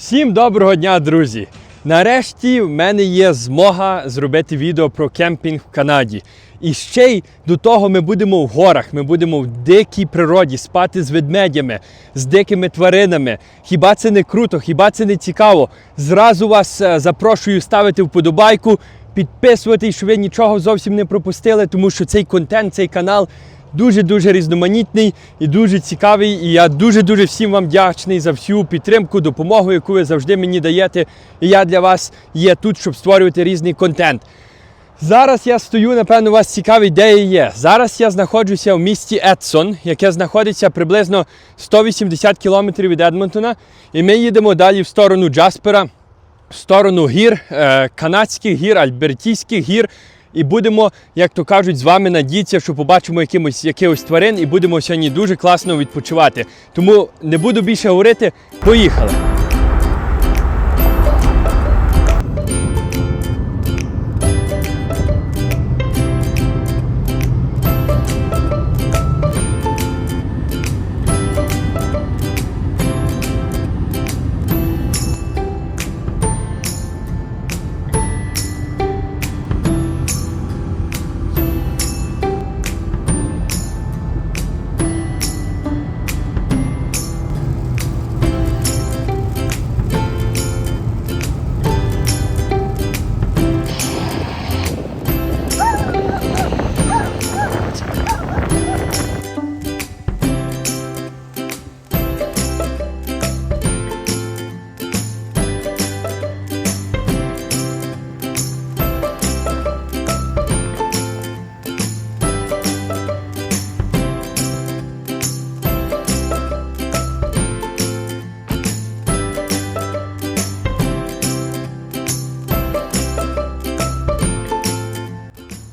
Всім доброго дня, друзі! Нарешті в мене є змога зробити відео про кемпінг в Канаді. І ще й до того ми будемо в горах, ми будемо в дикій природі спати з ведмедями, з дикими тваринами. Хіба це не круто, хіба це не цікаво? Зразу вас е, запрошую ставити вподобайку, підписуватись, щоб ви нічого зовсім не пропустили, тому що цей контент, цей канал дуже-дуже різноманітний і дуже цікавий. І я дуже-дуже всім вам вдячний за всю підтримку, допомогу, яку ви завжди мені даєте. І я для вас є тут, щоб створювати різний контент. Зараз я стою, напевно, у вас цікавий, де я є. Зараз я знаходжуся в місті Едсон, яке знаходиться приблизно 180 кілометрів від Едмонтона. І ми їдемо далі в сторону Джаспера, в сторону гір, е, канадських гір, альбертійських гір. І будемо, як то кажуть, з вами надіятися, що побачимо якимось, якихось тварин і будемо сьогодні дуже класно відпочивати. Тому не буду більше говорити. Поїхали!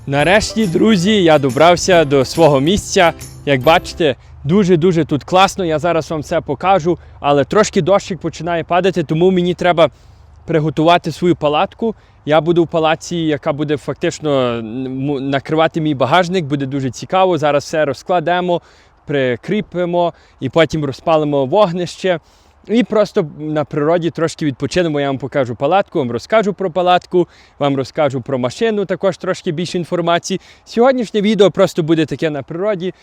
Нарешті, друзі, я добрався до свого місця. Як бачите, дуже-дуже тут класно. Я зараз вам все покажу, але трошки дощик починає падати, тому мені треба приготувати свою палатку. Я буду в палаці, яка буде фактично накривати мій багажник, буде дуже цікаво. Зараз все розкладемо, прикріпимо і потім розпалимо вогнище. І просто на природі трошки відпочинемо. Я вам покажу палатку, вам розкажу про палатку, вам розкажу про машину, також трошки більше інформації. Сьогоднішнє відео просто буде таке на природі.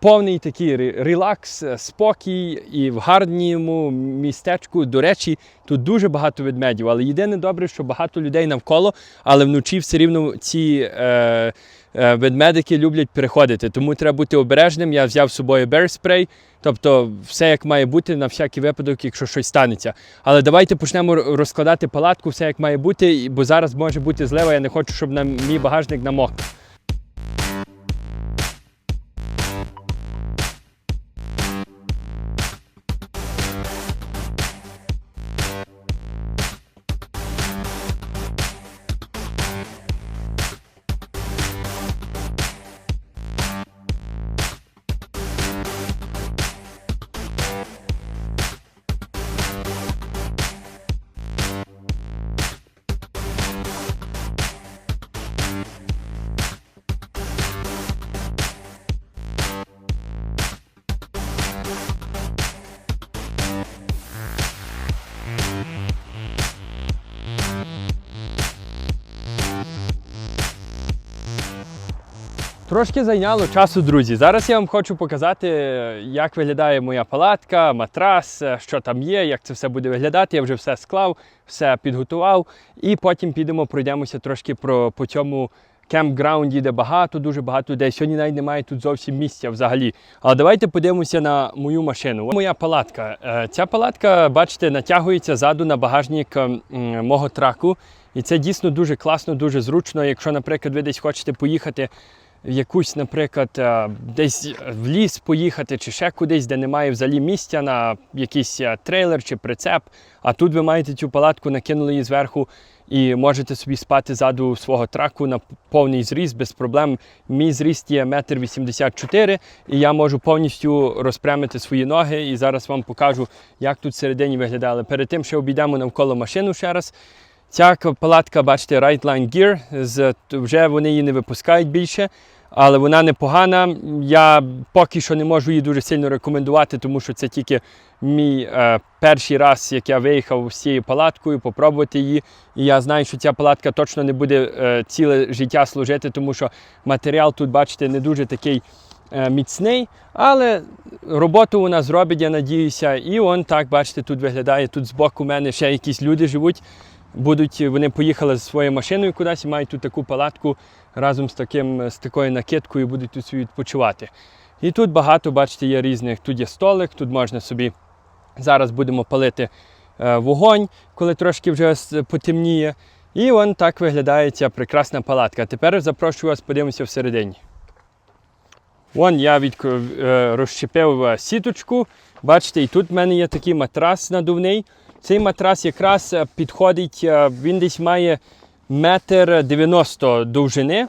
Повний такий релакс, е, спокій і в гарному містечку. До речі, тут дуже багато ведмедів. Але єдине добре, що багато людей навколо, але вночі все рівно ці е, ведмедики люблять переходити. Тому треба бути обережним. Я взяв з собою берспрей, тобто все як має бути на всякий випадок, якщо щось станеться. Але давайте почнемо розкладати палатку, все як має бути, бо зараз може бути злива. Я не хочу, щоб на мій багажник намок. Трошки зайняло часу, друзі. Зараз я вам хочу показати, як виглядає моя палатка, матрас, що там є, як це все буде виглядати. Я вже все склав, все підготував. І потім підемо, пройдемося трошки про, по цьому кемпграунді, де багато, дуже багато людей. Сьогодні навіть немає тут зовсім місця взагалі. Але давайте подивимося на мою машину. Моя палатка. Е, Ця палатка, бачите, натягується ззаду на багажник мого траку. І це дійсно дуже класно, дуже зручно. Якщо, наприклад, ви десь хочете поїхати в якусь, наприклад, е, десь в ліс поїхати, чи ще кудись, де немає взагалі місця на якийсь е, трейлер чи прицеп. А тут ви маєте цю палатку, накинули її зверху і можете собі спати ззаду свого траку на повний зріст без проблем. Мій зріст є 1,84 м, і я можу повністю розпрямити свої ноги. І зараз вам покажу, як тут всередині виглядає. Але перед тим ще обійдемо навколо машину ще раз. Ця палатка, бачите, Rightline Gear, з, вже вони її не випускають більше. але вона непогана. Я поки що не можу її дуже сильно рекомендувати, тому що це тільки мій е, перший раз, як я виїхав з цією палаткою, попробувати її. І я знаю, що ця палатка точно не буде е, ціле життя служити, тому що матеріал тут, бачите, не дуже такий е, міцний, але роботу вона зробить, я надіюся. І он так, бачите, тут виглядає. Тут збоку мене ще якісь люди живуть. Будуть, вони поїхали зі своєю машиною кудись і мають тут таку палатку разом з, таким, з такою накидкою, будуть тут відпочивати. І тут багато, бачите, є різних. Тут є столик, тут можна собі. Зараз будемо палити е, вогонь, коли трошки вже потемніє. І вон так виглядає ця прекрасна палатка. Тепер запрошую вас, подивимося всередині. Вон я від, е, розщепив е, сіточку. Бачите, і тут в мене є такий матрас надувний. Цей матрас якраз е, підходить, е, він десь має метр 90 довжини.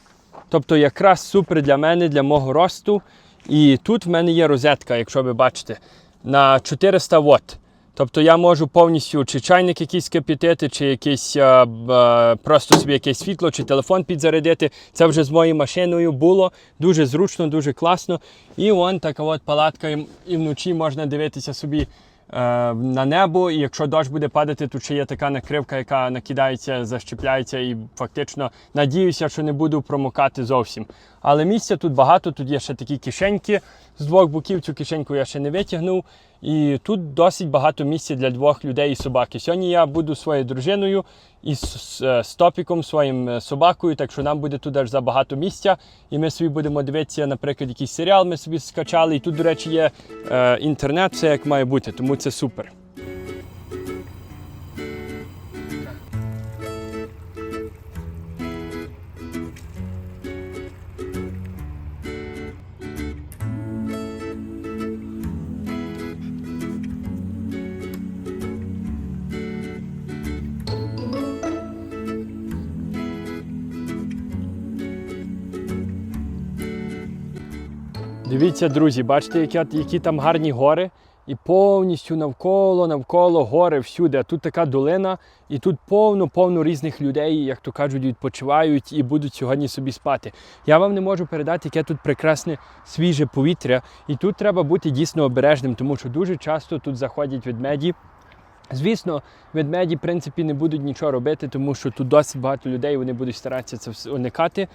Тобто якраз супер для мене, для мого росту. І тут в мене є розетка, якщо ви бачите, на 400 Вт. Тобто я можу повністю чи чайник якийсь кипятити, чи якийсь б, е, просто собі якесь світло, чи телефон підзарядити. Це вже з моєю машиною було. Дуже зручно, дуже класно. І вон така от палатка, і- вночі можна дивитися собі на небо. І якщо дощ буде падати, тут ще є така накривка, яка накидається, защепляється, і фактично надіюся, що не буду промокати зовсім. Але місця тут багато, тут є ще такі кишеньки з двох боків. Цю кишеньку я ще не витягнув. І тут досить багато місця для двох людей і собаки. Сьогодні я буду своєю дружиною і е, з топіком, своїм е, собакою, так що нам буде тут аж забагато місця. І ми собі будемо дивитися, наприклад, якийсь серіал ми собі скачали. І тут, до речі, є е, інтернет, все як має бути, тому це супер. Дивіться, друзі, бачите, які, які там гарні гори. І повністю навколо, навколо гори всюди. А тут така долина, і тут повно, повно різних людей, як то кажуть, відпочивають і будуть сьогодні собі спати. Я вам не можу передати, яке тут прекрасне свіже повітря. І тут треба бути дійсно обережним, тому що дуже часто тут заходять ведмеді. Звісно, ведмеді, в принципі, не будуть нічого робити, тому що тут досить багато людей, вони будуть старатися це уникати.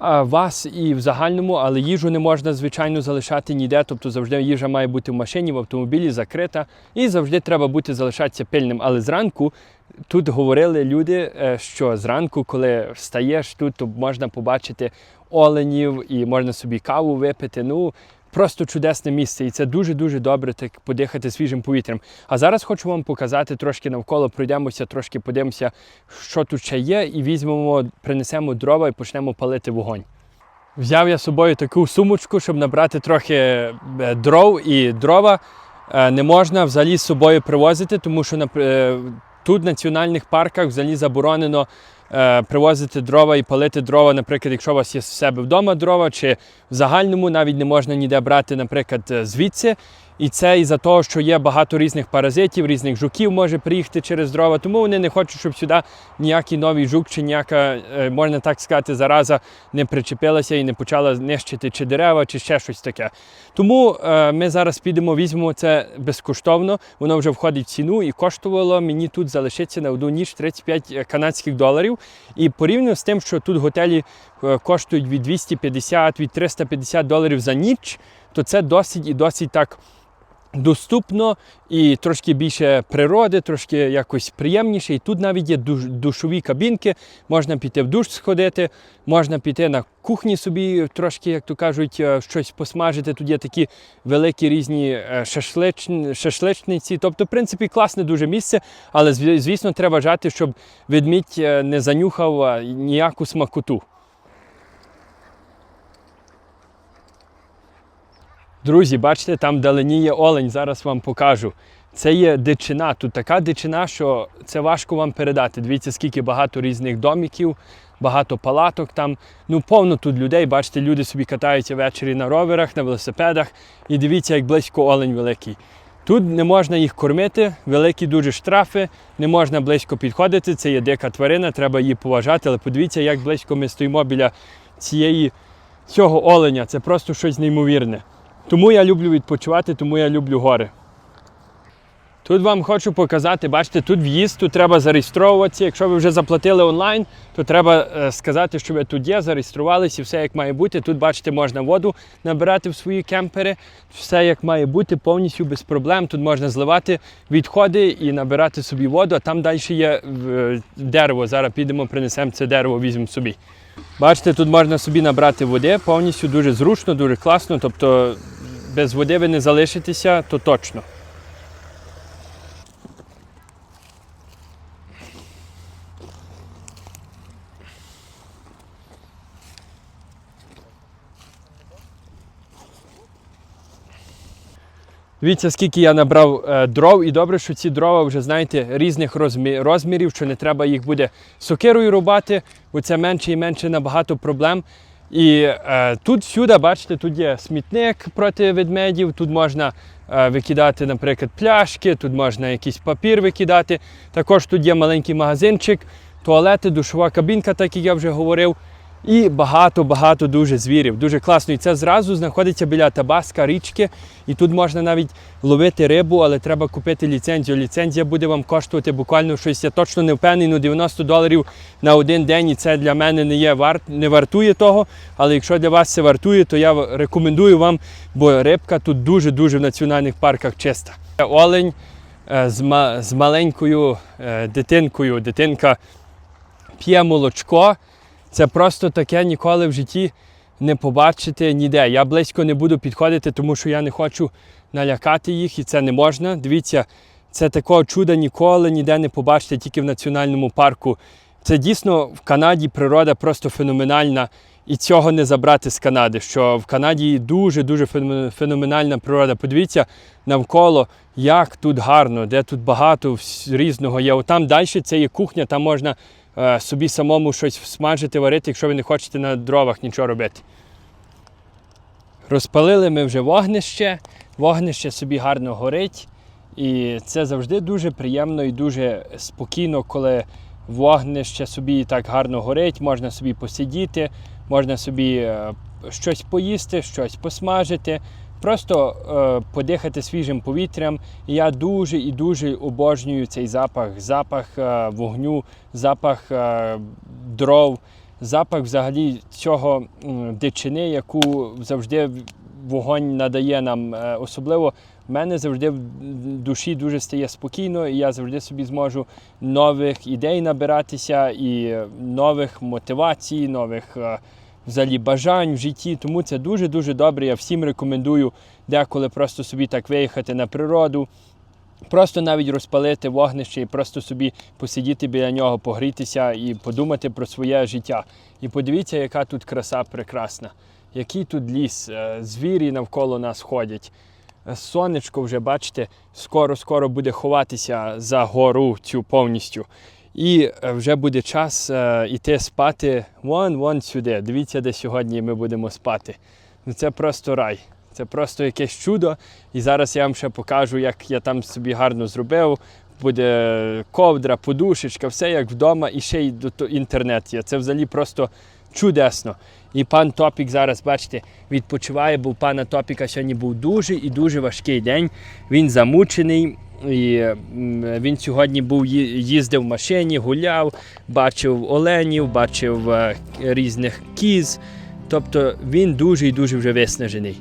Вас і в загальному, але їжу не можна, звичайно, залишати ніде. Тобто завжди їжа має бути в машині, в автомобілі закрита. І завжди треба бути залишатися пильним. Але зранку тут говорили люди, е, що зранку, коли встаєш тут, то можна побачити оленів і можна собі каву випити. Ну, Просто чудесне місце, і це дуже-дуже добре так подихати свіжим повітрям. А зараз хочу вам показати трошки навколо, пройдемося, трошки подивимося, що тут ще є, і візьмемо, принесемо дрова і почнемо палити вогонь. Взяв я з собою таку сумочку, щоб набрати трохи е, дров і дрова. е, Не можна взагалі з собою привозити, тому що нап- е, тут в національних парках взагалі заборонено привозити дрова і палити дрова, наприклад, якщо у вас є в себе вдома дрова, чи в загальному навіть не можна ніде брати, наприклад, е, звідси. І це із-за того, що є багато різних паразитів, різних жуків може приїхати через дрова, тому вони не хочуть, щоб сюди ніякий новий жук чи ніяка, е, можна так сказати, зараза не причепилася і не почала нищити чи дерева, чи ще щось таке. Тому е, ми зараз підемо, візьмемо це безкоштовно. Воно вже входить в ціну і коштувало мені тут залишитися на одну ніч 35 канадських доларів. І порівняно з тим, що тут готелі е, коштують від 250 від 350 доларів за ніч, то це досить і досить так. Доступно і трошки більше природи, трошки якось приємніше. І тут навіть є душ, душові кабінки, можна піти в душ сходити, можна піти на кухні собі трошки, як то кажуть, е, щось посмажити. Тут є такі великі різні е, шашличні, шашличниці. Тобто, в принципі, класне дуже місце, але звісно, треба вважати, щоб ведмідь е, не занюхав ніяку смакоту. Друзі, бачите, там вдалині є олень, зараз вам покажу. Це є дичина. Тут така дичина, що це важко вам передати. Дивіться, скільки багато різних домиків, багато палаток там. Ну, повно тут людей. Бачите, люди собі катаються ввечері на роверах, на велосипедах. І дивіться, як близько олень великий. Тут не можна їх кормити, великі дуже штрафи, не можна близько підходити. Це є дика тварина, треба її поважати. Але подивіться, як близько ми стоїмо біля цієї цього оленя. Це просто щось неймовірне. Тому я люблю відпочивати, тому я люблю гори. Тут вам хочу показати, бачите, тут в'їзд, тут треба зареєстровуватися. Якщо ви вже заплатили онлайн, то треба е, сказати, що ви тут є, зареєструвалися і все як має бути. Тут, бачите, можна воду набирати в свої кемпери. Все як має бути, повністю без проблем. Тут можна зливати відходи і набирати собі воду, а там далі є е, дерево. Зараз підемо, принесемо це дерево, візьмемо собі. Бачите, тут можна собі набрати води, повністю дуже зручно, дуже класно. Тобто без води ви не залишитеся, то точно. Дивіться, скільки я набрав е, дров, і добре, що ці дрова вже, знаєте, різних розмі- розмірів, що не треба їх буде сокирою рубати, бо це менше і менше набагато проблем. І е, тут всюди, бачите, тут є смітник проти ведмедів, тут можна е, викидати, наприклад, пляшки, тут можна якийсь папір викидати. Також тут є маленький магазинчик, туалети, душова кабінка, так як я вже говорив. І багато-багато дуже звірів. Дуже класно. І це зразу знаходиться біля Табаска, річки. І тут можна навіть ловити рибу, але треба купити ліцензію. Ліцензія буде вам коштувати буквально щось. Я точно не впевнений, ну 90 доларів на один день. І це для мене не є варт, не вартує того. Але якщо для вас це вартує, то я рекомендую вам, бо рибка тут дуже-дуже в національних парках чиста. Олень е, з, ма- з маленькою е, дитинкою. Дитинка п'є молочко. Це просто таке ніколи в житті не побачити ніде. Я близько не буду підходити, тому що я не хочу налякати їх, і це не можна. Дивіться, це такого чуда ніколи ніде не побачите, тільки в національному парку. Це дійсно в Канаді природа просто феноменальна. І цього не забрати з Канади. Що в Канаді дуже-дуже феноменальна природа. Подивіться навколо, як тут гарно, де тут багато різного є. Отам далі це є кухня, там можна собі самому щось смажити, варити, якщо ви не хочете на дровах нічого робити. Розпалили ми вже вогнище, вогнище собі гарно горить. І це завжди дуже приємно і дуже спокійно, коли вогнище собі так гарно горить, можна собі посидіти, можна собі е, щось поїсти, щось посмажити, просто е, подихати свіжим повітрям. Я дуже і дуже обожнюю цей запах, запах е, вогню, запах е, дров, запах взагалі цього дичини, яку завжди вогонь надає нам. Е, Особливо в мене завжди в душі дуже стає спокійно, і я завжди собі зможу нових ідей набиратися і нових мотивацій, нових е, взагалі бажань в житті. Тому це дуже-дуже добре. Я всім рекомендую деколи просто собі так виїхати на природу. Просто навіть розпалити вогнище і просто собі посидіти біля нього, погрітися і подумати про своє життя. І подивіться, яка тут краса прекрасна, який тут ліс, е, звірі навколо нас ходять. Е, Сонечко вже, бачите, скоро-скоро буде ховатися за гору цю повністю. І е, вже буде час е, іти спати вон вон сюди. Дивіться, де сьогодні ми будемо спати. Ну це просто рай. Це просто якесь чудо. І зараз я вам ще покажу, як я там собі гарно зробив. Буде ковдра, подушечка, все як вдома, і ще й до- інтернет є. Це взагалі просто чудесно. І пан Топік зараз, бачите, відпочиває, бо у пана Топіка сьогодні був дуже і дуже важкий день. Він замучений. І він сьогодні був їздив в машині, гуляв, бачив оленів, бачив е, різних кіз. Тобто він дуже і дуже вже виснажений.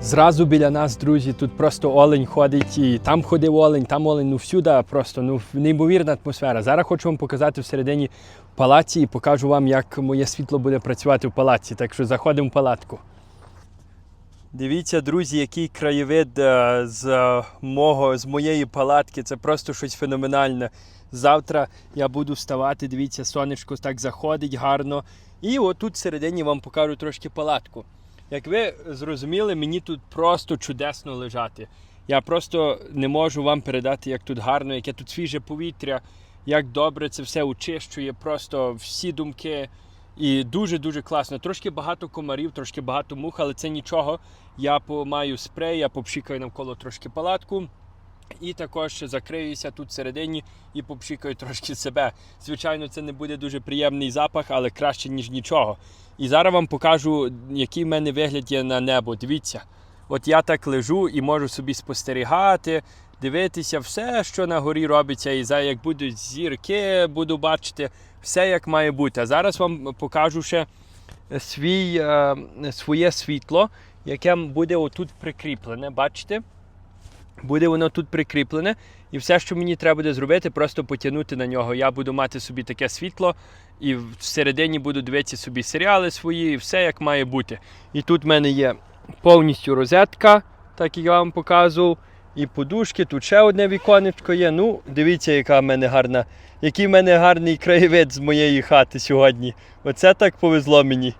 Зразу біля нас, друзі, тут просто олень ходить, і там ходив олень, там олень, ну всюди просто ну неймовірна атмосфера. Зараз хочу вам показати всередині палаці і покажу вам, як моє світло буде працювати в палаці. Так що заходимо в палатку. Дивіться, друзі, який краєвид е, з, мого, з моєї палатки. Це просто щось феноменальне. Завтра я буду вставати, дивіться, сонечко так заходить гарно. І отут всередині вам покажу трошки палатку. Як ви зрозуміли, мені тут просто чудесно лежати. Я просто не можу вам передати, як тут гарно, яке тут свіже повітря, як добре це все очищує, просто всі думки. І дуже-дуже класно. Трошки багато комарів, трошки багато мух, але це нічого. Я маю спрей, я попшікаю навколо трошки палатку. І також закриюся тут всередині і попшикаю трошки себе. Звичайно, це не буде дуже приємний запах, але краще, ніж нічого. І зараз вам покажу, який в мене вигляд є на небо. Дивіться, от я так лежу і можу собі спостерігати, дивитися все, що на горі робиться, і за як будуть зірки, буду бачити все як має бути. А зараз вам покажу ще свій, е, своє світло, яке буде отут прикріплене. Бачите? Буде воно тут прикріплене, і все, що мені треба буде зробити, просто потягнути на нього. Я буду мати собі таке світло, і всередині буду дивитися собі серіали свої, і все як має бути. І тут в мене є повністю розетка, так як я вам показував. І подушки, тут ще одне віконечко є. Ну, дивіться, яка в мене гарна, який в мене гарний краєвид з моєї хати сьогодні. Оце так повезло мені.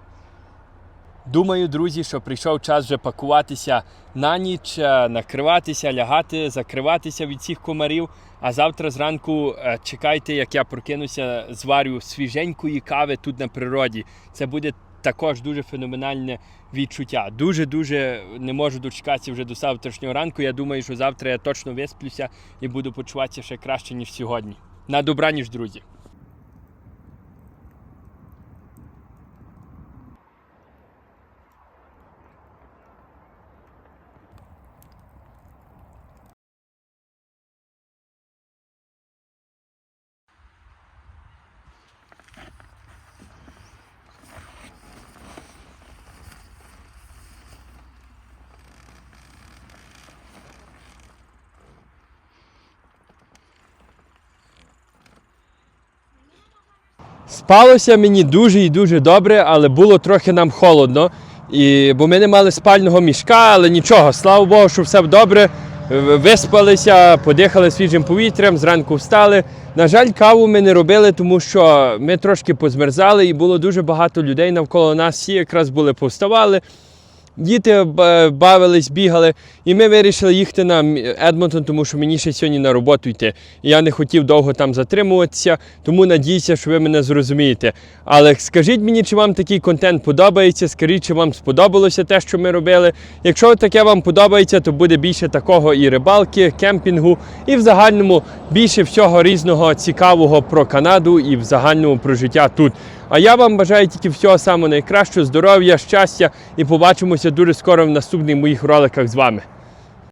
Думаю, друзі, що прийшов час вже пакуватися на ніч, е, накриватися, лягати, закриватися від цих комарів. А завтра зранку е, чекайте, як я прокинуся, зварю свіженької кави тут на природі. Це буде також дуже феноменальне відчуття. Дуже-дуже не можу дочекатися вже до завтрашнього ранку. Я думаю, що завтра я точно висплюся і буду почуватися ще краще, ніж сьогодні. На добраніч, друзі! Спалося мені дуже і дуже добре, але було трохи нам холодно. І, бо ми не мали спального мішка, але нічого, слава Богу, що все добре. Виспалися, подихали свіжим повітрям, зранку встали. На жаль, каву ми не робили, тому що ми трошки позмерзали і було дуже багато людей навколо нас. Всі якраз були повставали. Діти бавились, бігали, і ми вирішили їхати на Едмонтон, тому що мені ще сьогодні на роботу йти. Я не хотів довго там затримуватися, тому надіюся, що ви мене зрозумієте. Але скажіть мені, чи вам такий контент подобається, скажіть, чи вам сподобалося те, що ми робили. Якщо таке вам подобається, то буде більше такого і рибалки, кемпінгу, і в загальному більше всього різного цікавого про Канаду і в загальному про життя тут. А я вам бажаю тільки всього самого найкращого, здоров'я, щастя і побачимося дуже скоро в наступних моїх роликах з вами.